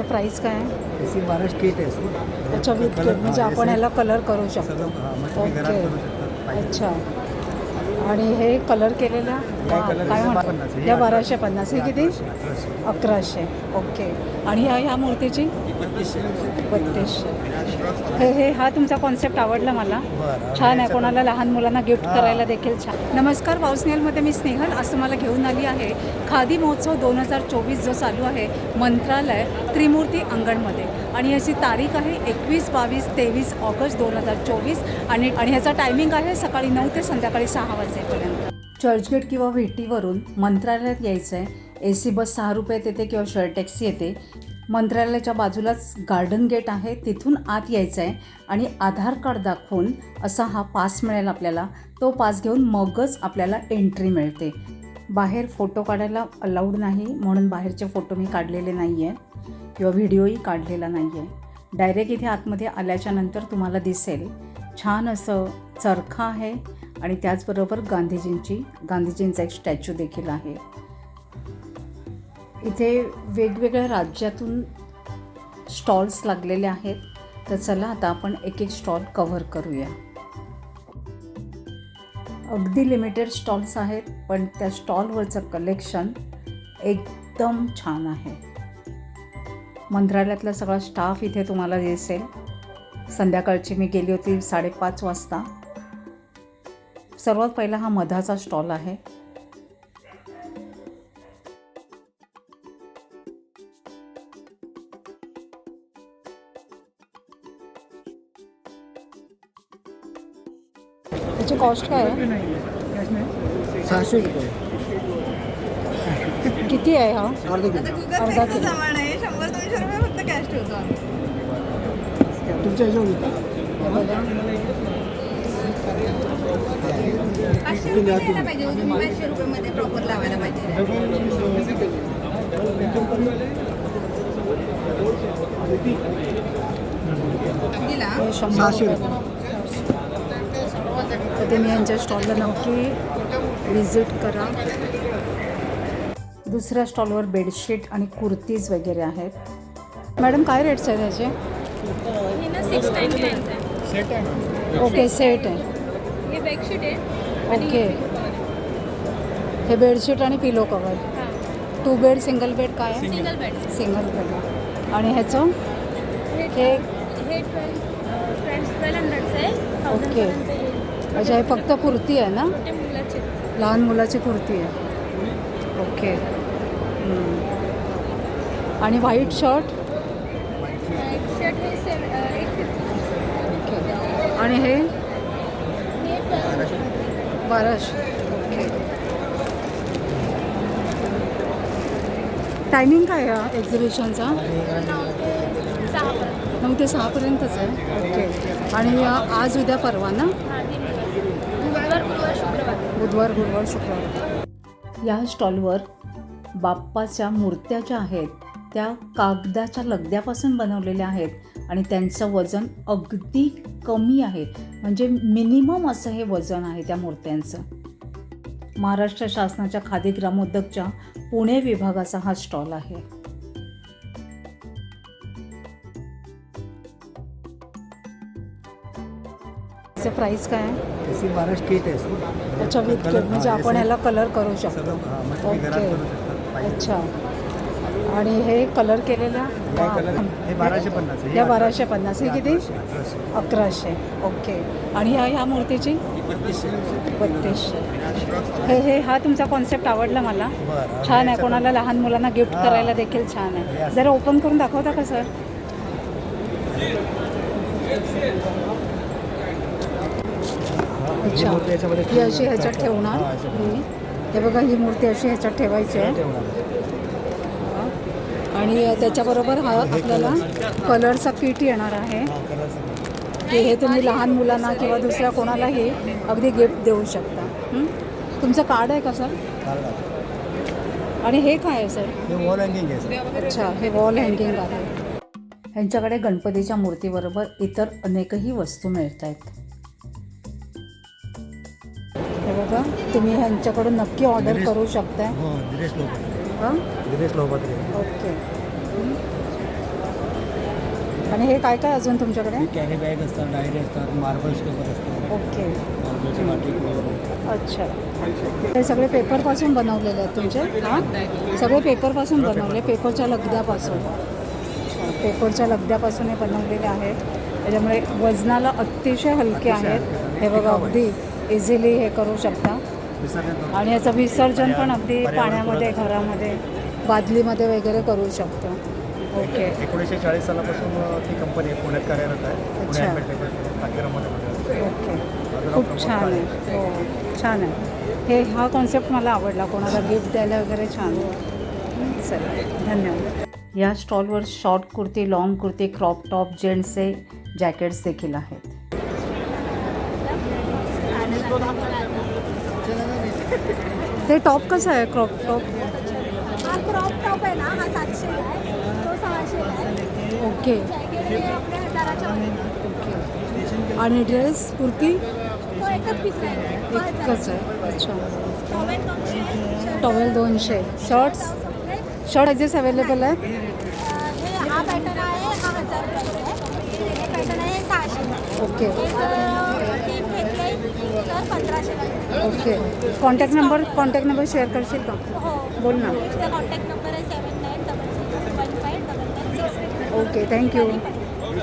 त्याचे प्राईस काय आहे? त्याची बाराशे किट आहे सर. अच्छा विथ कलर- किट म्हणजे हा, आपण ह्याला कलर करू सगळं- शकतो. हा, तुम्ही घरात ओके करू शकता पाहिजे. अच्छा. आणि हे कलर वा, कलर काय पन्नास म्हणतात. या बाराशे पन्नास हे किती? अकराशे, अकराशे. अकराशे. ओके आणि ह्या ह्या मूर्तीची? बत्तीसशे. हे हे हा तुमचा कॉन्सेप्ट आवडला मला. छान आहे. कोणाला लहान मुलांना गिफ्ट. करायला देखील छान. नमस्कार पावसनेलमध्ये मी स्नेहल. आज तुम्हाला घेऊन आली आहे. खादी महोत्सव दोन हजार चोवीस जो चालू आहे मंत्रालय त्रिमूर्ती अंगणमध्ये. आणि याची तारीख आहे एकवीस बावीस तेवीस ऑगस्ट दोन हजार चोवीस. आणि आणि ह्याचा टायमिंग आहे सकाळी नऊ ते संध्याकाळी सहा वाजेपर्यंत. चर्चगेट किंवा व्हीटीवरून मंत्रालयात यायचं आहे ए सी बस सहा रुपयात येते किंवा शर्ट टॅक्सी येते. मंत्रालयाच्या बाजूलाच गार्डन गेट आहे तिथून आत यायचं आहे आणि आधार कार्ड दाखवून असा हा पास मिळेल आपल्याला. तो पास घेऊन मगच आपल्याला एंट्री मिळते. बाहेर फोटो काढायला अलाउड नाही म्हणून बाहेरचे फोटो मी काढलेले नाही आहे किंवा व्हिडिओही काढलेला नाही आहे डायरेक्ट इथे आतमध्ये आल्याच्यानंतर तुम्हाला दिसेल छान असं चरखा आहे आणि त्याचबरोबर गांधीजींची गांधीजींचा एक स्टॅच्यू देखील आहे. इथे वेगवेगळ्या राज्यातून स्टॉल्स लागलेले आहेत. तर चला आता आपण एक एक स्टॉल कव्हर करूया. अगदी लिमिटेड स्टॉल्स आहेत पण त्या स्टॉलवरचं कलेक्शन एकदम छान आहे. मंत्रालयातला सगळा स्टाफ इथे तुम्हाला दिसेल. संध्याकाळची मी गेली होती साडेपाच वाजता. सर्वात पहिला हा मधाचा स्टॉल आहे. कॉस्ट काय आहे? सहाशे रुपये. किती आहे हा? अर्धा किलो. शंभर दोनशे रुपये फक्त कॅश ठेवतो आम्ही. तुमच्या हे पाहिजे. हो, पाचशे रुपयामध्ये प्रॉपर लावायला पाहिजे. दिला. सहाशे रुपये. तर तुम्ही यांच्या स्टॉलला नक्की विजिट करा. दुसऱ्या स्टॉलवर बेडशीट आणि कुर्तीज वगैरे आहेत. मॅडम काय रेट्स आहेत हे आहे ओके सेट आहे. हे बेडशीट आहे ओके. हे बेडशीट आणि pillow cover two bed single bed काय आहे? सिंगल बेड सिंगल बेड आणि ह्याचं? हे ओके. अच्छा हे फक्त कुर्ती आहे ना? लहान मुलाची कुर्ती आहे. ओके. आणि व्हाईट शर्ट हे आणि हे? हे बाराशे. ओके टायमिंग काय आहे एक्झिबिशनचा नऊ ते सहापर्यंतच आहे. ओके आणि आज उद्या परवा ना हां बुधवार गुरुवार शुक्रवार बुधवार गुरुवार शुक्रवार. या स्टॉलवर बाप्पाच्या मूर्त्या ज्या आहेत त्या कागदाच्या लगद्यापासून बनवलेल्या आहेत आणि त्यांचं वजन अगदी कमी आहे. म्हणजे मिनिमम असं हे वजन आहे त्या मूर्त्यांचं. महाराष्ट्र शासनाच्या खादी ग्रामोद्योगच्या पुणे विभागाचा हा स्टॉल आहे. त्याचे प्राईस काय आहे? त्याची बाराशे किट आहे सर. अच्छा विथ किट म्हणजे आपण ह्याला कलर करू शकतो म्हणजे ओके. पाहिजे. अच्छा आणि हे कलर हे बाराशे पन्नास आहे. या बाराशे पन्नास हे किती अकराशे, ओके आणि ह्या ह्या मूर्तीची बत्तीसशे. हे हे हा तुमचा कॉन्सेप्ट आवडला मला बरं. छान आहे कोणाला लहान मुलांना गिफ्ट. करायला देखील छान आहे. जरा ओपन करून दाखवता का सर अच्छा. ही अशी ह्याच्यात ठेवणार? हा, बघा ही मूर्ती अशी ह्याच्यात ठेवायची आहे. आणि त्याच्याबरोबर हा आपल्याला कलरचा किट येणार आहे. की हे तुम्ही लहान मुलांना किंवा दुसऱ्या कोणालाही अगदी गिफ्ट देऊ शकता? तुमचं कार्ड आहे का सर. आणि हे काय आहे सर? हे वॉल हँगिंग आहे. अच्छा हे वॉल हँगिंग आहे. ह्यांच्याकडे गणपतीच्या मूर्तीबरोबर इतर अनेकही वस्तू मिळत आहेत हे बघा तुम्ही ह्यांच्याकडून नक्की ऑर्डर करू शकताय. हो दिनेश हां? ओके. आणि हे काय काय अजून तुमच्याकडे? कॅरी बॅग असतात डायरी असतात मार्बल्स पेपर असतात. ओके. अच्छा. हे सगळे पेपरपासून बनवलेले आहेत तुमचे? हां? सगळे पेपरपासून बनवले पेपरच्या लगद्यापासून. पेपरच्या लगद्यापासून हे बनवलेले आहेत. त्याच्यामुळे वजनाला अतिशय हलके आहेत. हे बघा अगदी इझिली हे करू शकता. विसर्जन आणि याचं विसर्जन पण अगदी पाण्यामध्ये घरामध्ये बादलीमध्ये वगैरे करू शकतो. ओके. एकोणीसशे चाळीस सालापासून ती कंपनी पुण्यात कार्यरत आहे. ओके. खूप छान आहे. हो छान आहे. हे हा कॉन्सेप्ट मला आवडला. कोणाला गिफ्ट द्यायला वगैरे छान. चला धन्यवाद. या स्टॉलवर short kurti long kurti crop top जेंट्सचे jackets देखील आहेत. ते टॉप कसं आहे क्रॉप टॉप हा क्रॉप टॉप आहे ना हा सातशे तो सहाशे ओके. ओके आणि ड्रेस कुर्ती? एकच आहे. अच्छा. टॉवेल दोनशे शर्ट्स. शर्ट ॲजेस अवेलेबल आहे? अं, हे हा पॅटर्न आहे हा हजार रुपयाचा आहे. हे पॅटर्न आहे हे सहाशे okay okay contact number contact number share करशील का? हो. बोल ना. तुमचा कॉन्टॅक्ट नंबर आहे seven nine double six one five double nine six okay thank you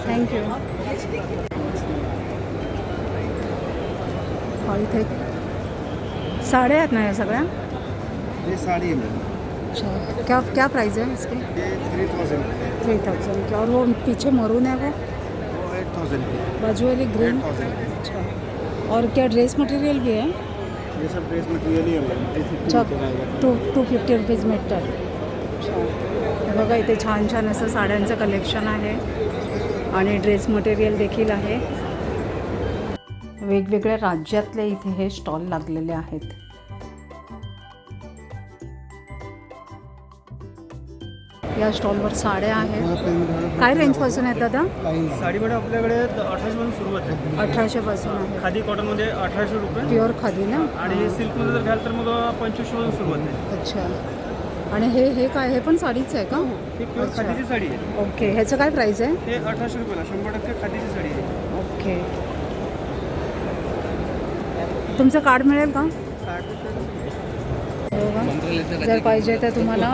thank you हा इथे साड्या आहेत ना या सगळ्या? ये साड़ी है मैम अच्छा. क्या क्या प्राइस है इसकी? ये थ्री थाउज़ेंड थ्री थाउज़ेंड और वो पीछे मरून है वो? एट थाउज़ेंड की बाजू वाली ग्रीन अच्छा. और क्या ड्रेस मटेरियल भी है? ये सब ड्रेस मटेरियल ही है टू अच्छा two two fifty rupees metre अच्छा बघा इथे छान छान असं साड्यांचं कलेक्शन आहे आणि ड्रेस मटेरियल देखील आहे. वेगवेगळ्या राज्यातले इथे हे स्टॉल लागलेले आहेत. या स्टॉलवर साड्या आहेत. काय रेंजपासून आहेत दादा? साडी मॅडम आपल्याकडे अठराशेपासून सुरुवात आहे अठराशेपासून आहे. खादी कॉटनमध्ये अठराशे रुपये. प्युअर खादी ना? आणि सिल्कमध्ये जर घ्याल तर मग पंचवीसशेपासून सुरुवात आहे अच्छा. आणि हे हे काय हे पण साडीच आहे का? ही प्युअर. खादीची साडी आहे. ओके. ह्याचं काय प्राईस आहे? हे अठराशे रुपयाला शंभर टक्के खादीची साडी आहे. ओके. तुमचं कार्ड मिळेल का? हो का? जर पाहिजे तर तुम्हाला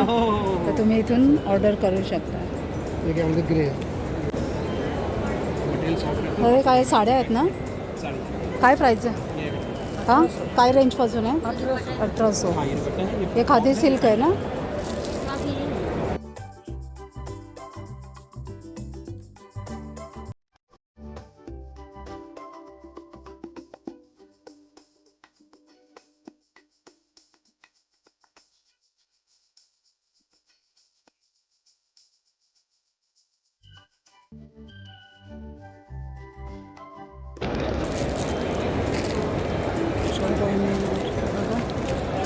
तर तुम्ही इथून ऑर्डर करू शकता. हे काय साड्या आहेत ना? काय प्राईज आहे? हां? काय रेंजपासून आहे? अठराशे. हे खादी सिल्क आहे ना?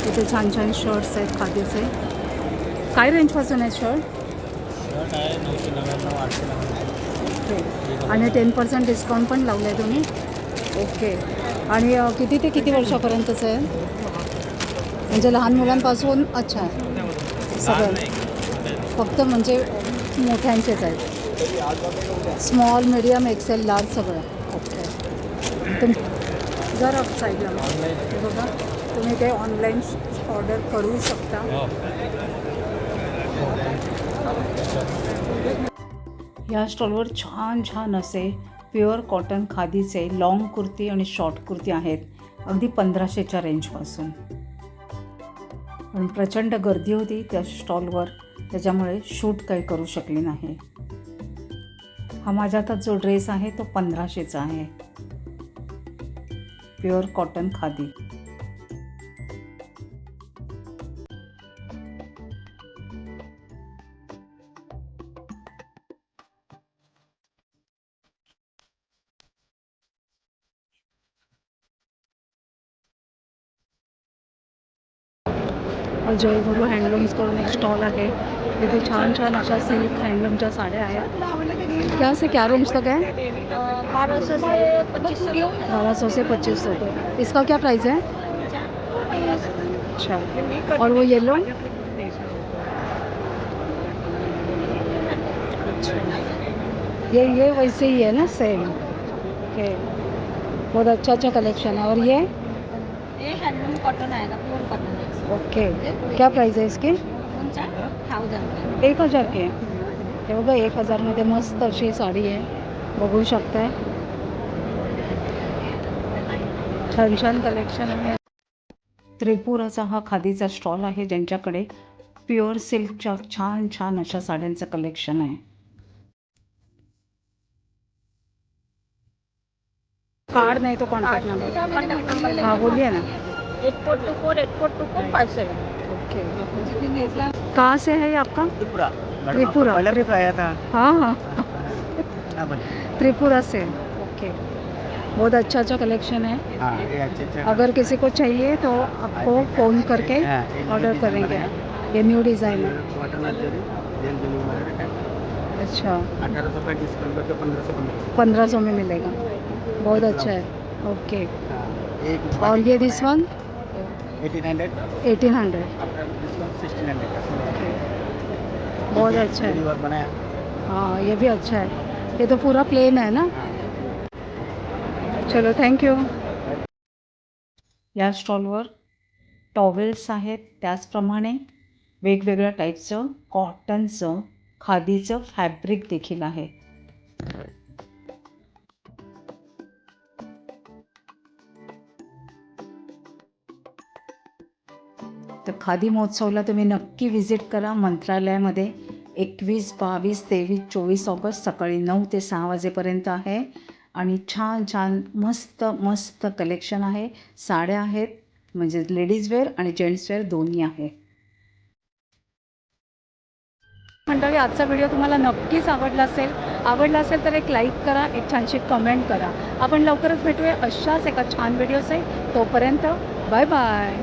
इथे छान छान शर्ट्स आहेत खादीचे काय रेंजपासून आहेत शर्ट शर्ट आहे नव्याण्णव ओके आणि टेन पर्सेंट डिस्काउंट पण लावलं आहे तुम्ही? ओके आणि किती ते किती वर्षापर्यंतचं आहे? म्हणजे लहान मुलांपासून अच्छा. सगळं. फक्त म्हणजे मोठ्यांचेच आहेत. स्मॉल मिडियम एक्सेल लार्ज सगळं. ओके तुम जरा साईडला बघा. तुम्ही ते ऑनलाईन ऑर्डर करू शकता. या स्टॉलवर छान छान असे प्युअर कॉटन खादीचे लॉंग कुर्ती आणि शॉर्ट कुर्ती आहेत. अगदी पंधराशेच्या रेंजपासून पण प्रचंड गर्दी होती त्या स्टॉलवर त्याच्यामुळे शूट काही करू शकले नाही. हा माझ्या आता जो ड्रेस आहे तो पंधराशेचा आहे. Pure cotton khadi. जय गुरु हँडलूम्स करून एक स्टॉल आहे तिथे छान छान अशा सिल्क हँडलूमच्या साड्या आहेत क्या से क्या रेंज तक है? बारह सौ से पच्चीस सौ। बारह सौ से पच्चीस सौ इसका क्या प्राइस है? अच्छा। और वो येलो ये ये वैसे ही है ना सेम ओके बहुत अच्छा अच्छा कलेक्शन है। और ये? ये हँडलूम कॉटन आहे ना प्युअर कॉटन ओके. क्या प्राइस है इसकी? थाउजंड एक हजार की. आहे हे बघा एक हजारमध्ये मस्त अशी साडी आहे. बघू शकताय. छान छान कलेक्शन आहे. त्रिपुराचा हा खादीचा स्टॉल आहे ज्यांच्याकडे प्युअर सिल्कच्या छान छान अशा साड्यांचं कलेक्शन आहे. कार्ड नहीं तो कॉन्टॅक्ट नंबर हाँ बोलिए ना. Eight four two four eight four two four five seven okay कहाँ से है आपका? त्रिपुरा. त्रिपुरा। पहले भी आया था. हाँ हाँ. हाँ त्रिपुरा से. ओके बहुत अच्छा अच्छा कलेक्शन है. हाँ ये अच्छे अच्छे. अगर किसी को चाहिए तो आपको फ़ोन करके हाँ, new ऑर्डर करेंगे. ये न्यू डिज़ाइन है. अच्छा. करके पंद्रह सौ में मिलेगा. बहुत अच्छा है। ओके एक और ये this one eighteen hundred eighteen hundred बहुत अच्छा है। हाँ ये भी अच्छा है। ये तो पूरा प्लेन है ना? चलो थँक्यू या स्टॉलवर टॉवेल्स आहेत त्याचप्रमाणे वेगवेगळ्या टाईपचं कॉटनचं खादीचं फॅब्रिक देखील आहे. तर खादी महोत्सवला तुम्ही नक्की व्हिजिट करा मंत्रालयामध्ये. एकवीस बावीस तेवीस चोवीस ऑगस्ट सकाळी नऊ ते सहा वाजेपर्यंत आहे. आणि छान छान मस्त मस्त कलेक्शन आहे. साड्या आहेत म्हणजे लेडीज वेअर आणि जेंट्स वेअर दोन्ही आहे. मंडळी आजचा व्हिडिओ तुम्हाला नक्कीच आवडला असेल. आवडला असेल तर एक लाईक करा एक छानशी कमेंट करा. आपण लवकरच भेटूया अशाच एका छान व्हिडिओचे तोपर्यंत बाय बाय